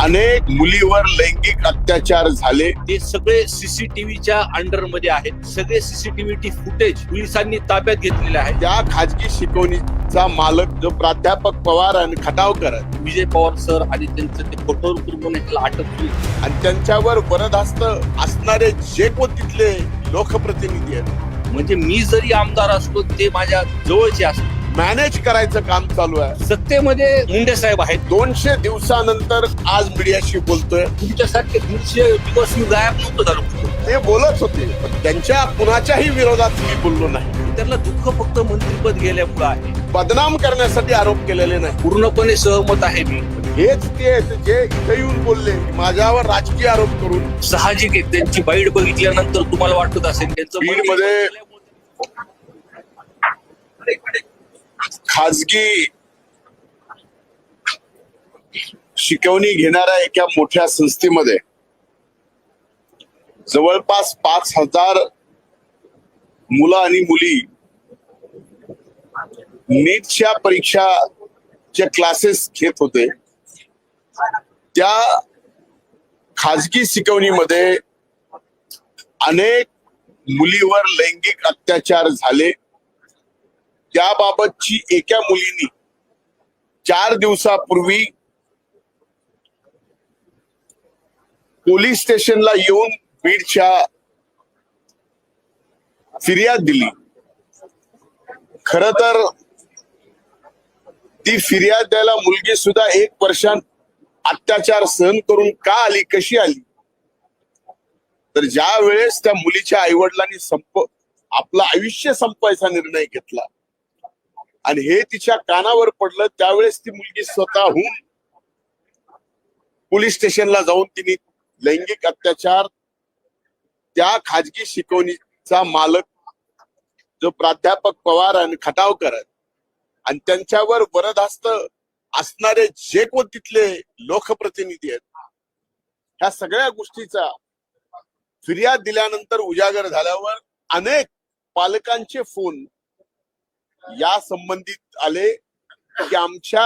अनेक मुलीवर लैंगिक अत्याचार झाले. ते सगळे सीसीटीव्हीच्या अंडरमध्ये आहेत. सगळे सीसीटीव्ही फुटेज पोलिसांनी ताब्यात घेतलेले आहे. त्या खाजगी शिकवणीचा मालक जो प्राध्यापक पवार आणि खटावकर आहेत, विजय पवार सर आणि त्यांचं ते कठोर कुटुंब ह्याला अटक केली. आणि त्यांच्यावर वरदहस्त असणारे जे कोण तिथले लोकप्रतिनिधी आहेत. म्हणजे मी जरी आमदार असलो ते माझ्या जवळचे असतो मॅनेज करायचं काम चालू आहे. सत्तेमध्ये मुंडे साहेब आहेत. दोनशे दिवसानंतर आज मीडियाशी बोलतोय. तुमच्यासारखे दीडशे दिवस मी गायब नव्हतो झालो. ते बोलत होते पण त्यांच्या कुणाच्याही विरोधात मी बोललो नाही. त्यांना दुःख फक्त मंत्रीपद गेल्यामुळे आहे. बदनाम करण्यासाठी आरोप केलेले नाही. पूर्णपणे सहमत आहे मी. हेच ते आहेत जे इथे येऊन बोलले की माझ्यावर राजकीय आरोप करून. साहजिक आहे त्यांची बाईट बघितल्यानंतर तुम्हाला वाटत असेल त्यांचं बीडमध्ये खाजगी शिकवणी घेणाऱ्या एका मोठ्या संस्थेमध्ये जवळपास पाच हजार मुलं आणि मुली नीटच्या परीक्षाचे क्लासेस घेत होते. त्या खाजगी शिकवणीमध्ये अनेक मुलीवर लैंगिक अत्याचार झाले. याबाबतची एका मुलीनी चार दिवसापूर्वी पोलीस स्टेशनला येऊन बीडच्या फिर्याद दिली. खर तर ती फिर्याद द्यायला मुलगी सुद्धा एक वर्षात अत्याचार सहन करून का आली कशी आली? तर ज्या वेळेस त्या मुलीच्या आईवडिलांनी संप आपलं आयुष्य संपवायचा निर्णय घेतला आणि हे तिच्या कानावर पडलं त्यावेळेस ती मुलगी स्वतःहून पोलीस स्टेशनला जाऊन तिने लैंगिक अत्याचार त्या खाजगी शिकवणीचा मालक जो प्राध्यापक पवार आणि खटावकर आहेत आणि त्यांच्यावर वरदहस्त असणारे जे कोण तिथले लोकप्रतिनिधी आहेत ह्या सगळ्या गोष्टीचा फिर्याद दिल्यानंतर उजागर झाल्यावर अनेक पालकांचे फोन या संबंधित आले की आमच्या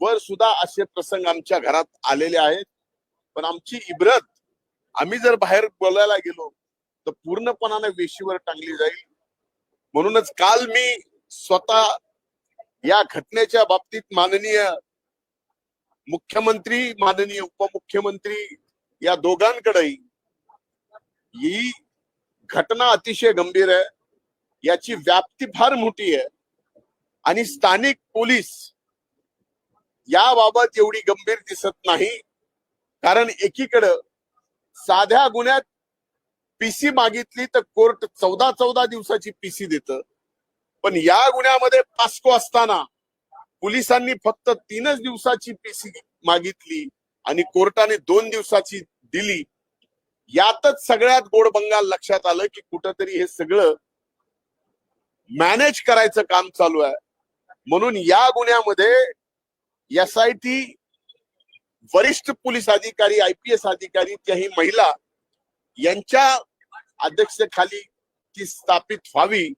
वर सुद्धा असे प्रसंग आमच्या घरात आलेले आहेत. पण आमची इब्रत आम्ही जर बाहेर बोलायला गेलो तर पूर्णपणाने वेशीवर टांगली जाईल. म्हणूनच काल मी स्वतः या घटनेच्या बाबतीत माननीय मुख्यमंत्री माननीय उपमुख्यमंत्री या दोघांकडेही ही घटना अतिशय गंभीर आहे. याची व्याप्ती फार मोठी आहे. आणि स्थानिक पोलीस याबाबत एवढी गंभीर दिसत नाही. कारण एकीकडं साध्या गुन्ह्यात पीसी मागितली तर कोर्ट चौदा चौदा दिवसाची पीसी देत. पण या गुन्ह्यामध्ये पास्को असताना पोलिसांनी फक्त तीनच दिवसाची पीसी मागितली आणि कोर्टाने दोन दिवसाची दिली. यातच सगळ्यात गोड बंगाल लक्षात आलं की कुठंतरी हे सगळं मॅनेज करायचं काम चालू आहे. म्हणून या गुन्ह्यामध्ये एस आय टी वरिष्ठ पोलीस अधिकारी आय पी एस अधिकारी त्याही महिला यांच्या अध्यक्षतेखाली ती स्थापित व्हावी.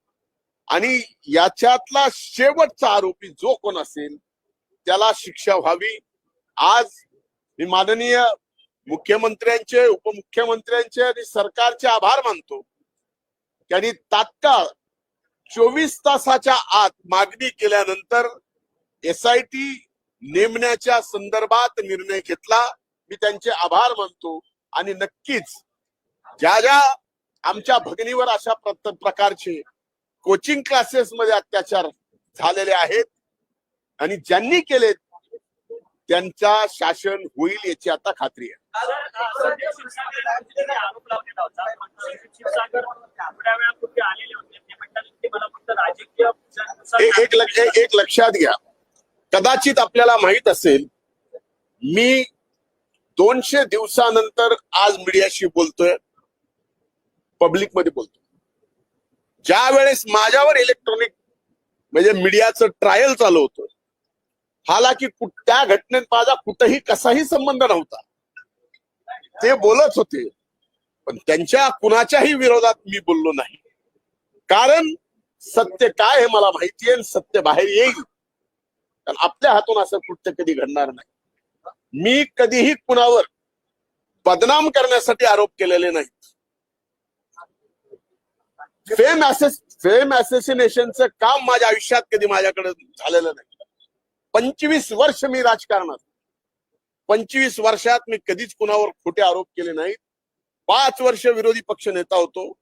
आणि याच्यातला शेवटचा आरोपी जो कोण असेल त्याला शिक्षा व्हावी. आज मी माननीय मुख्यमंत्र्यांचे उपमुख्यमंत्र्यांचे आणि सरकारचे आभार मानतो. त्यांनी तात्काळ चोवीस तासाच्या आत मागणी केल्यानंतर एस आय टी नेमण्याच्या संदर्भात निर्णय घेतला. मी त्यांचे आभार मानतो आणि नक्कीच ज्या ज्या आमच्या भगिनीवर अशा प्रकारचे कोचिंग क्लासेस मध्ये अत्याचार झालेले आहेत आणि ज्यांनी केले त्यांचा शासन होईल याची आता खात्री आहे आरोप लावलेला होता क्षीरसागर थोड्या वेळापूर्वी आलेले होते ते म्हणतात की मला फक्त राजकीय ए- एक लक्ष एक- लक्षात घ्या. कदाचित आपल्याला माहीत असेल मी दोनशे दिवसानंतर आज मीडियाशी बोलतोय पब्लिकमध्ये बोलतोय. ज्या वेळेस माझ्यावर इलेक्ट्रॉनिक म्हणजे मीडियाचं ट्रायल चालू होतं हालाकी त्या घटनेत माझा कुठंही कसाही संबंध नव्हता. ते बोलत होते पण त्यांच्या कुणाच्याही विरोधात मी बोललो नाही. कारण सत्य काय हे मला माहिती आहे सत्य बाहेर येईल. कारण आपल्या हातून असं कृत्य कधी घडणार नाही. मी कधीही कुणावर बदनाम करण्यासाठी आरोप केलेले नाहीत. फेम ऍसेस फेम असोसिनेशनचं काम माझ्या आयुष्यात कधी माझ्याकडे झालेलं नाही. पंचवीस वर्ष मी राजकारणात. पंचवीस वर्षात मी कधीच कुणावर खोटे आरोप केले नाहीत. पाच वर्ष विरोधी पक्ष नेता होतो.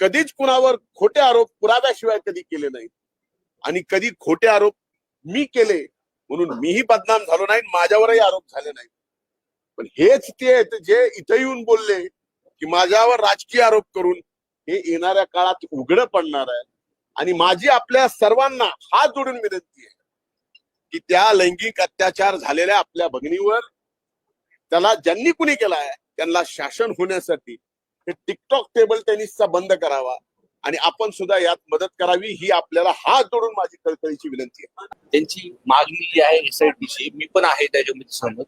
कधीच कुणावर खोटे आरोप पुराव्याशिवाय कधी केले नाही आणि कधी खोटे आरोप मी केले म्हणून मीही बदनाम झालो नाही माझ्यावरही आरोप झाले नाही पण हेच ते आहेत जे इथं येऊन बोलले की माझ्यावर राजकीय आरोप करून हे येणाऱ्या काळात उघड पडणार आहे. आणि माझी आपल्या सर्वांना हात जोडून विनंती आहे की त्या लैंगिक अत्याचार झालेल्या आपल्या भगिनीवर त्याला ज्यांनी कुणी केलाय त्यांना शासन होण्यासाठी टिकटॉक टेबल टेनिसचा बंद करावा. आणि आपण सुद्धा यात मदत करावी ही आपल्याला हात जोडून माझी कळकळीची विनंती आहे. त्यांची मागणी जी आहे एसआयटीची मी पण आहे त्याच्यामध्ये सहमत.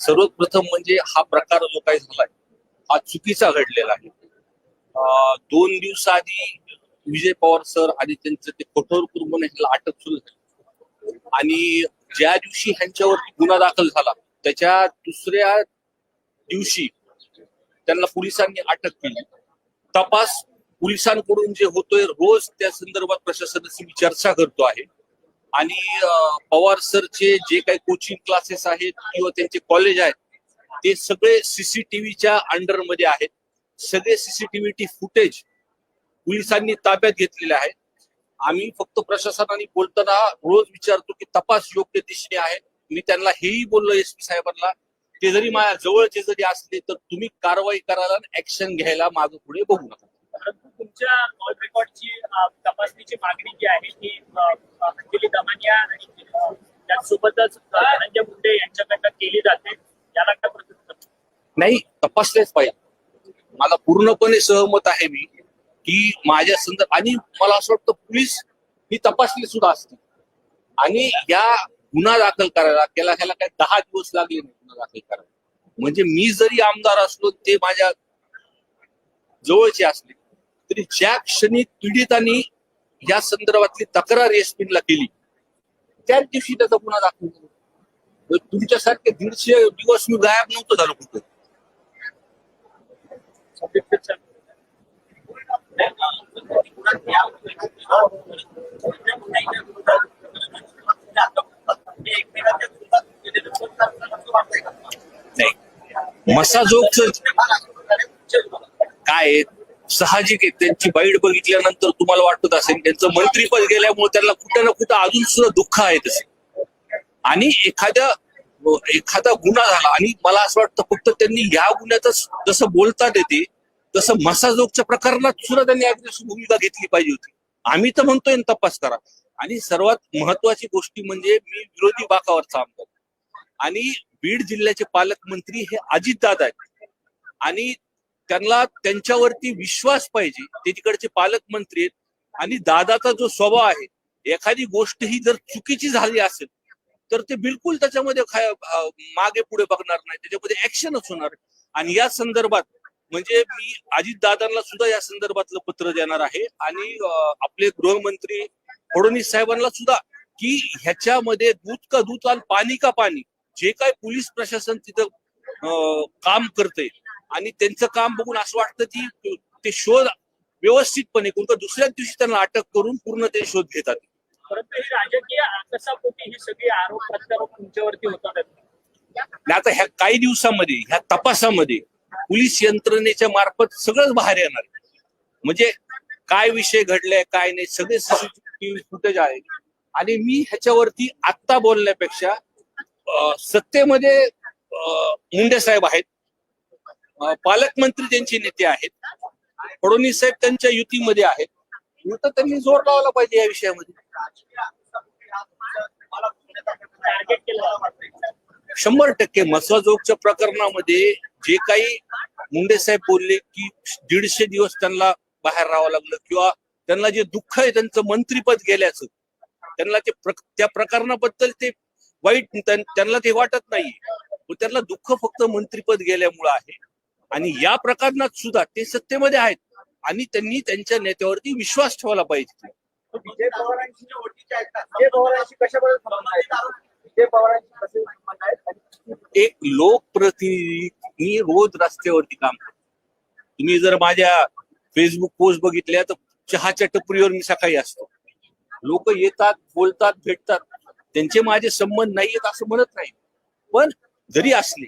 सर्वप्रथम म्हणजे हा प्रकार जो काही झालाय हा चुकीचा घडलेला आहे. दोन दोन दिवसाआधी विजय पवार सर आणि त्यांचं ते कठोर म्हणून ह्याला अटक सुरू झाली. आणि ज्या दिवशी ह्यांच्यावरती गुन्हा दाखल झाला त्याच्या दुसऱ्या दिवशी त्यांना पोलिसांनी अटक केली. तपास पोलिसांकडून जे होतोय रोज त्या संदर्भात प्रशासनाशी मी चर्चा करतो आहे. आणि पवार सरचे जे काही कोचिंग क्लासेस आहेत किंवा त्यांचे कॉलेज आहेत ते सगळे सीसीटीव्हीच्या अंडरमध्ये आहेत. सगळे सीसीटीव्ही फुटेज पोलिसांनी ताब्यात घेतलेले आहेत. आम्ही फक्त प्रशासनाने बोलताना रोज विचारतो की तपास योग्य दिशेने आहे. मी त्यांना हेही बोललो एस पी साहेबांना ते जरी माझ्या जवळचे जरी असले तर तुम्ही कारवाई करायला ऍक्शन घ्यायला मागे पुढे बघू नका. परंतु तुमच्या ऑल रेकॉर्डची तपासणीची मागणी जी आहे ती अंजली दमानिया आणि अ, धनंजय मुंडे यांच्याकडनं केली जाते. याला काय प्रतिक्रिया नाही तपासलेच पाहिजे. मला पूर्णपणे सहमत आहे मी की माझ्या संदर्भ आणि मला असं वाटतं पोलीस ही तपासली सुद्धा असते आणि या गुन्हा दाखल करायला त्याला ह्याला काय दहा दिवस लागले नाही. गुन्हा दाखल करायला म्हणजे मी जरी आमदार असलो ते माझ्या जवळचे असले तरी ज्या क्षणी पीडितांनी या संदर्भातली तक्रार एसपीला केली त्याच दिवशी त्याचा गुन्हा दाखल झाला. तुमच्यासारखे दीडशे दिवस मी गायब नव्हतो झालो कुठं नाही मसाजोगच काय आहे? साहजिक आहे. त्यांची बाईट बघितल्यानंतर तुम्हाला वाटत असेल त्यांचं मंत्रीपद गेल्यामुळे त्यांना कुठं ना कुठं अजून सुद्धा दुःख आहे तसे. आणि एखाद्या एखादा गुन्हा झाला आणि मला असं वाटतं फक्त त्यांनी या गुन्ह्यातच जसं बोलतात येते तसं मसाजोगच्या प्रकरणात सुद्धा त्यांनी अग्रेसिव्ह भूमिका घेतली पाहिजे होती. आम्ही तर म्हणतोय तपास करा. आणि सर्वात महत्वाची गोष्टी म्हणजे मी विरोधी बाकावरचा आमदार. आणि बीड जिल्ह्याचे पालकमंत्री हे अजितदादा आहेत. आणि त्यांना त्यांच्यावरती विश्वास पाहिजे ते तिकडचे पालकमंत्री आहेत. आणि दादाचा जो स्वभाव आहे एखादी गोष्ट ही जर चुकीची झाली असेल तर ते बिलकुल त्याच्यामध्ये मागे पुढे बघणार नाही. त्याच्यामध्ये ऍक्शनच होणार. आणि या संदर्भात म्हणजे मी अजितदादांना सुद्धा या संदर्भातलं पत्र देणार आहे. आणि आपले गृहमंत्री फडणवीस साहेबांना सुद्धा की ह्याच्यामध्ये दूध का दूध आणि पाणी का पाणी जे काय पोलीस प्रशासन तिथं काम करते आणि त्यांचं काम बघून असं वाटतं की ते शोध व्यवस्थितपणे कोणत्या दुसऱ्याच दिवशी त्यांना अटक करून पूर्ण ते शोध घेतात. परंतु ही राजकीय आकसापोटी ही सगळी आरोप प्रत्यारोप तुमच्यावरती होतात. आता ह्या काही दिवसामध्ये ह्या तपासामध्ये पोलीस यंत्रणेच्या मार्फत सगळंच बाहेर येणार. म्हणजे काय विषय घडले काय नाही सगळे सीसीटीव्ही फुटेज आहे. आणि मी ह्याच्यावरती आत्ता बोलण्यापेक्षा सत्तेमध्ये मुंडे साहेब आहेत. पालकमंत्री त्यांचे नेते आहेत. फडणवीस साहेब त्यांच्या युतीमध्ये आहेत. उलट त्यांनी जोर लावला पाहिजे या विषयामध्ये. शंभर टक्के मसाजोगच्या प्रकरणामध्ये जे काही मुंडे साहेब बोलले की दीडशे दिवस त्यांना बाहेर राहावं लागलं किंवा त्यांना जे दुःख आहे त्यांचं मंत्रीपद गेल्याचं त्यांना ते त्या प्रकरणाबद्दल ते वाईट त्यां- त्यांना ते वाटत नाही त्यांना दुःख फक्त मंत्रीपद गेल्यामुळं आहे. आणि या प्रकरणात सुद्धा ते सत्तेमध्ये आहेत. आणि त्यांनी त्यांच्या नेत्यावरती विश्वास ठेवला पाहिजे. एक लोकप्रतिनिधी रोज रस्त्यावरती काम करतो तुम्ही जर माझ्या फेसबुक पोस्ट बघितल्या तर चहाच्या टपरीवर मी सकाळी असतो. लोक येतात बोलतात भेटतात. त्यांचे माझे संबंध नाहीयेत असं म्हणत नाही. पण जरी असले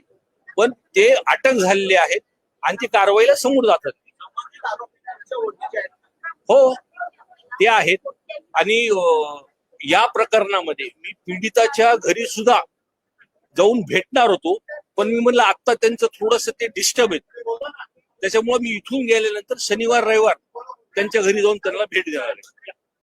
पण ते अटक झालेले आहेत आणि ते कारवाईला समोर जातात. हो ते आहेत. आणि या प्रकरणामध्ये मी पीडिताच्या घरी सुद्धा जाऊन भेटणार होतो पण मी म्हणलं आता त्यांचं थोडस ते डिस्टर्ब आहे त्याच्यामुळे मी इथून गेल्यानंतर शनिवार रविवार त्यांच्या घरी जाऊन त्यांना भेट देणार आहे.